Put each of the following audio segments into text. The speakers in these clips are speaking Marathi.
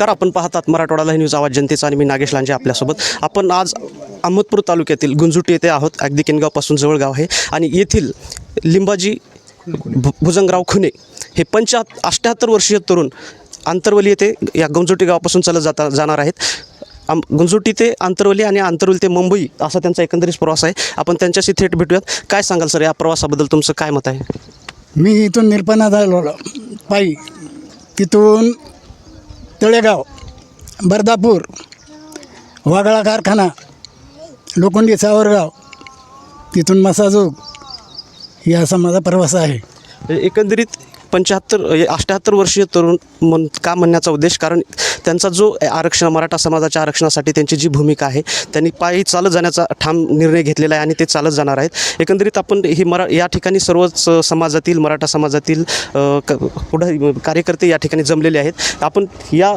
नमस्कार आपण पाहतात मराठवाडाला न्यूज आवाज जनतेचा आणि मी नागेश लांजे आपल्यासोबत. आपण आज अहमदपूर तालुक्यातील गुंजुटी येथे आहोत. अगदी किनगावपासून जवळ गाव आहे. आणि येथील लिंबाजी भु भुजंगराव खुने हे पंचा अष्ट्याहत्तर वर्षीय तरुण आंतरवली येथे या गुंजुटी गावापासून चालत जाता जाणार आहेत. आम गुंजुटी ते आंतरवली आणि आंतरवली ते मुंबई असा त्यांचा एकंदरीत प्रवास आहे. आपण त्यांच्याशी थेट भेटूयात. काय सांगाल सर या प्रवासाबद्दल? तुमचं काय मत आहे? मी इथून निरपणा झालो पायी. तिथून तळेगाव बर्दापूर वागळा कारखाना लोखंडी सावरगाव तिथून मसाजोग हे असा माझा प्रवास आहे. एकंदरीत पंच्याहत्तर अष्ट्याहत्तर वर्षीय तरुण म्हण का म्हणण्याचा उद्देश? कारण त्यांचा जो आरक्षण मराठा समाजाच्या आरक्षणासाठी त्यांची जी भूमिका आहे त्यांनी पायी चालत जाण्याचा ठाम निर्णय घेतलेला आहे आणि ते चालत जाणार आहेत. एकंदरीत आपण ही मरा या ठिकाणी सर्वच समाजातील मराठा समाजातील क पुढे कार्यकर्ते या ठिकाणी जमलेले आहेत. आपण या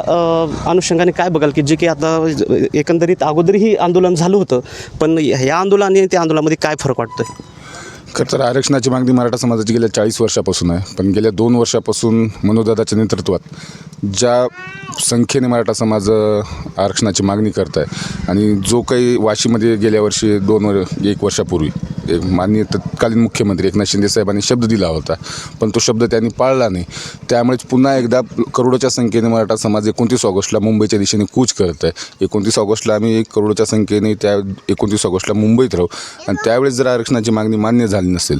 अनुषंगाने काय बघाल की जे की आता एकंदरीत अगोदरही आंदोलन झालं होतं पण या आंदोलन आणि त्या आंदोलनामध्ये काय फरक वाटतोय? खरं तर आरक्षणाची मागणी मराठा समाजाची गेल्या चाळीस वर्षापासून आहे. पण गेल्या दोन वर्षापासून मनोदादाच्या नेतृत्वात ज्या संख्येने मराठा समाज आरक्षणाची मागणी करत आहे आणि जो काही वाशीमध्ये गेल्या वर्षी दोन वर एक वर्षापूर्वी माननीय तत्कालीन मुख्यमंत्री एकनाथ शिंदे साहेबांनी शब्द दिला होता. पण तो शब्द त्यांनी पाळला नाही. त्यामुळेच पुन्हा एकदा करोडोच्या संख्येने मराठा समाज एकोणतीस ऑगस्टला मुंबईच्या दिशेने कूच करत आहे. एकोणतीस ऑगस्टला आम्ही एक करोडच्या संख्येने त्या एकोणतीस ऑगस्टला मुंबईत राहू. आणि त्यावेळेस जर आरक्षणाची मागणी मान्य झाली नसेल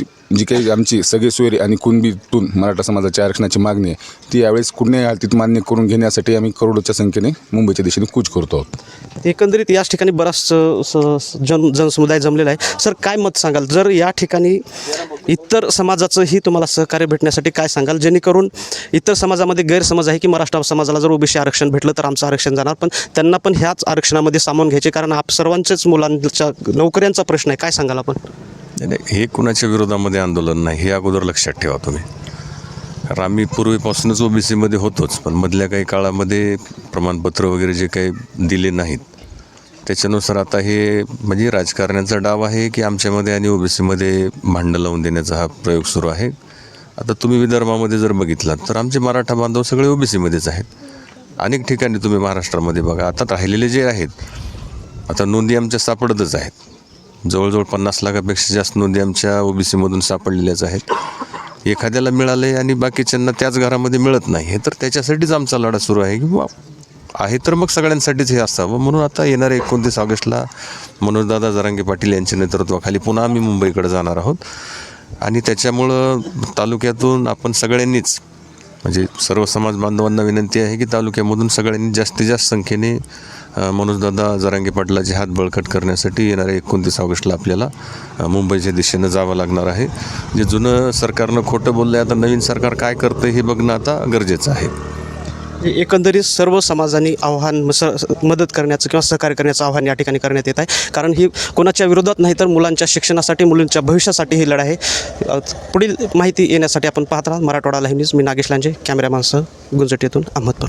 ती जी काही आमची सगळे सोयरी आणि कुणबीतून मराठा समाजाच्या आरक्षणाची मागणी आहे ती यावेळेस कुठल्याही हालतीत मान्य करून घेण्यासाठी आम्ही करोडोच्या संख्येने मुंबईच्या दिशेने कूच करतो आहोत. एकंदरीत याच ठिकाणी बराच स- जन जनसमुदाय जमलेला आहे. सर काय मत सांगाल? जर या ठिकाणी इतर समाजाचंही तुम्हाला सहकार्य भेटण्यासाठी काय सांगाल? जेणेकरून इतर समाजामध्ये गैरसमज आहे की महाराष्ट्र समाजाला जर ओबीसी आरक्षण भेटलं तर आमचं आरक्षण जाणार पण त्यांना पण ह्याच आरक्षणामध्ये सामावून घ्यायचे कारण आप सर्वांचेच मुलांच्या नोकऱ्यांचा प्रश्न आहे. काय सांगाल आपण? नाही, नाही, हे कुणाच्या विरोधामध्ये आंदोलन नाही हे अगोदर लक्षात ठेवा तुम्ही. कारण आम्ही पूर्वीपासूनच ओबीसीमध्ये होतोच पण मधल्या काही काळामध्ये प्रमाणपत्र वगैरे जे काही दिले नाहीत त्याच्यानुसार आता हे म्हणजे राजकारण्याचा डाव आहे की आमच्यामध्ये आणि ओबीसीमध्ये भांडं लावून देण्याचा हा प्रयोग सुरू आहे. आता तुम्ही विदर्भामध्ये जर बघितलात तर आमचे मराठा बांधव सगळे ओबीसीमध्येच आहेत. अनेक ठिकाणी तुम्ही महाराष्ट्रामध्ये बघा आता राहिलेले जे आहेत आता नोंदी आमच्या सापडतच आहेत. जवळजवळ पन्नास लाखापेक्षा जास्त नोंदी आमच्या ओबीसीमधून सापडलेल्याच आहेत. एखाद्याला मिळाले आणि बाकीच्यांना त्याच घरामध्ये मिळत नाही. हे तर त्याच्यासाठीच आमचा लढा सुरू आहे की बा आहे तर मग सगळ्यांसाठीच हे असावं. म्हणून आता येणाऱ्या एकोणतीस ऑगस्टला मनोजदादा जरांगे पाटील यांच्या नेतृत्वाखाली पुन्हा आम्ही मुंबईकडे जाणार आहोत. आणि त्याच्यामुळं तालुक्यातून आपण सगळ्यांनीच म्हणजे सर्व समाज बांधवांना विनंती आहे की तालुक्यामधून सगळ्यांनी जास्तीत जास्त संख्येने मनोजदादा जरांगे पाटलाचे हात बळकट करण्यासाठी येणाऱ्या एकोणतीस ऑगस्टला आपल्याला मुंबईच्या दिशेनं जावं लागणार आहे. जे जुनं सरकारनं खोटं बोललं आहे आता नवीन सरकार काय करतं हे बघणं आता गरजेचं आहे. एकंदरीत सर्व समाजाने आव्हान स मदत करण्याचं किंवा सहकार्य करण्याचं आव्हान या ठिकाणी करण्यात येत आहे. कारण ही कोणाच्या विरोधात नाही तर मुलांच्या शिक्षणासाठी मुलींच्या भविष्यासाठी ही लढाई आहे. पुढील माहिती येण्यासाठी आपण पाहत राहा. मराठवाडा लाईव्ह न्यूज मी नागेश लांजे कॅमेरामॅनसह गुंजट येथून अहमदपूर.